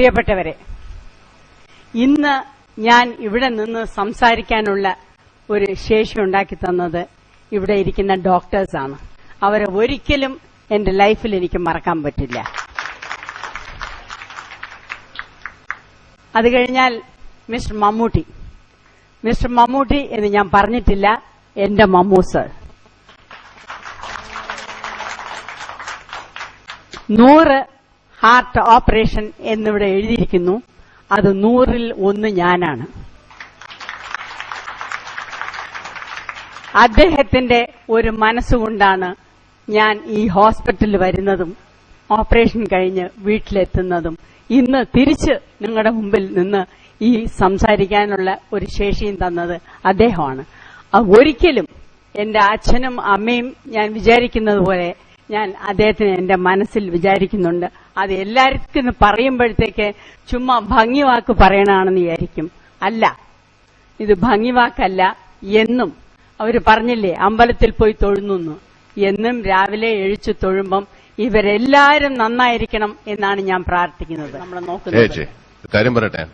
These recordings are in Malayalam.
പ്രിയപ്പെട്ടവരെ ഇന്ന് ഞാൻ ഇവിടെ നിന്ന് സംസാരിക്കാനുള്ള ഒരു ശേഷി ഉണ്ടാക്കി തന്നത് ഇവിടെ ഇരിക്കുന്ന ഡോക്ടേഴ്സാണ് അവരെ ഒരിക്കലും എന്റെ ലൈഫിൽ എനിക്ക് മറക്കാൻ പറ്റില്ല. അത് കഴിഞ്ഞാൽ മിസ്റ്റർ മമ്മൂട്ടി. മിസ്റ്റർ മമ്മൂട്ടി എന്ന് ഞാൻ പറഞ്ഞിട്ടില്ല എന്റെ മമ്മൂസ് നൂറ് ഹാർട്ട് ഓപ്പറേഷൻ എന്നിവിടെ എഴുതിയിരിക്കുന്നു. അത് നൂറിൽ ഒന്ന് ഞാനാണ്. അദ്ദേഹത്തിന്റെ ഒരു മനസ്സുകൊണ്ടാണ് ഞാൻ ഈ ഹോസ്പിറ്റലിൽ വരുന്നതും ഓപ്പറേഷൻ കഴിഞ്ഞ് വീട്ടിലെത്തുന്നതും. ഇന്ന് തിരിച്ച് നിങ്ങളുടെ മുമ്പിൽ നിന്ന് ഈ സംസാരിക്കാനുള്ള ഒരു ശേഷിയും തന്നത് അദ്ദേഹമാണ്. ഒരിക്കലും എന്റെ അച്ഛനും അമ്മയും ഞാൻ വിചാരിക്കുന്നത് പോലെ ഞാൻ അദ്ദേഹത്തിന് എന്റെ മനസ്സിൽ വിചാരിക്കുന്നുണ്ട്. അത് എല്ലാവർക്കും പറയുമ്പോഴത്തേക്ക് ചുമ്മാ ഭംഗിവാക്ക് പറയണാണെന്ന് വിചാരിക്കും. അല്ല. ഇത് ഭംഗിവാക്കല്ല എന്നും. അവർ പറഞ്ഞില്ലേ അമ്പലത്തിൽ പോയി തൊഴുന്നു എന്നും രാവിലെ എഴിച്ചു തൊഴുമ്പം ഇവരെല്ലാരും നന്നായിരിക്കണം എന്നാണ് ഞാൻ പ്രാർത്ഥിക്കുന്നത്. നോക്കുന്നത്. കാര്യം പറയട്ടെ?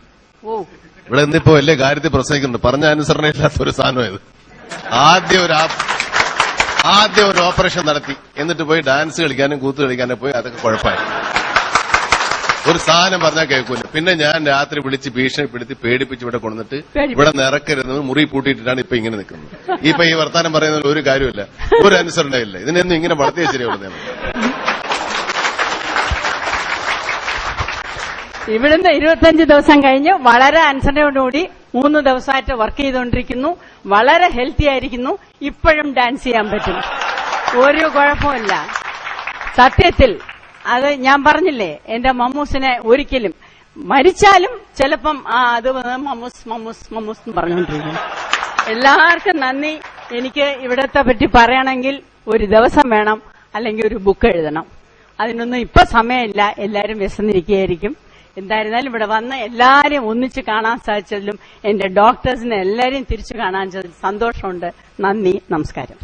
ഓ. ഇവിടെ ഇന്നിപ്പോ വലിയ കാര്യത്തിൽ പ്രസംഗിക്കുന്നുണ്ട്. പറഞ്ഞ അനുസരണയില്ലാത്ത ഒരു സാധനം ഇത് ആദ്യം ഒരു ആദ്യ ആദ്യം ഒരു ഓപ്പറേഷൻ നടത്തി. എന്നിട്ട് പോയി ഡാൻസ് കളിക്കാനും കൂത്ത് കളിക്കാനും പോയി അതൊക്കെ കുഴപ്പമായി. ഒരു സാധനം പറഞ്ഞാൽ കേൾക്കൂല. പിന്നെ ഞാൻ രാത്രി വിളിച്ച് ഭീഷണിപ്പെടുത്തി പേടിപ്പിച്ച് ഇവിടെ കൊണ്ടിട്ട് ഇവിടെ നിറക്കരുതെന്ന് മുറി പൂട്ടിയിട്ടാണ് ഇപ്പൊ ഇങ്ങനെ നിൽക്കുന്നത്. ഇപ്പൊ ഈ വർത്താനം പറയുന്നതിൽ ഒരു കാര്യമില്ല ഒരു അനുസരണയില്ല ഇതിനൊന്നും ഇങ്ങനെ വളർത്തിയ ശരിയാവുന്ന ഇവിടുന്ന് ഇരുപത്തഞ്ച് ദിവസം കഴിഞ്ഞ് വളരെ അനുസരണയോടുകൂടി മൂന്ന് ദിവസമായിട്ട് വർക്ക് ചെയ്തുകൊണ്ടിരിക്കുന്നു. വളരെ ഹെൽത്തി ആയിരിക്കുന്നു. ഇപ്പോഴും ഡാൻസ് ചെയ്യാൻ പറ്റും. ഒരു കുഴപ്പമില്ല സത്യത്തിൽ അത് ഞാൻ പറഞ്ഞില്ലേ എന്റെ മമ്മൂസിനെ ഒരിക്കലും മരിച്ചാലും ചിലപ്പം അത് മമ്മൂസ് മമ്മൂസ് മമ്മൂസ് എന്ന് പറഞ്ഞുകൊണ്ടിരിക്കും എല്ലാവർക്കും നന്ദി. എനിക്ക് ഇവിടത്തെ പറ്റി പറയണമെങ്കിൽ ഒരു ദിവസം വേണം അല്ലെങ്കിൽ ഒരു ബുക്ക് എഴുതണം. അതിനൊന്നും ഇപ്പൊ സമയമില്ല. എല്ലാവരും വിശന്നിരിക്കുകയായിരിക്കും എന്തായിരുന്നാലും ഇവിടെ വന്ന് എല്ലാരെയും ഒന്നിച്ച് കാണാൻ സാധിച്ചതിലും എന്റെ ഡോക്ടേഴ്സിനെ എല്ലാരെയും തിരിച്ചു കാണാൻ സന്തോഷമുണ്ട്. നന്ദി. നമസ്കാരം.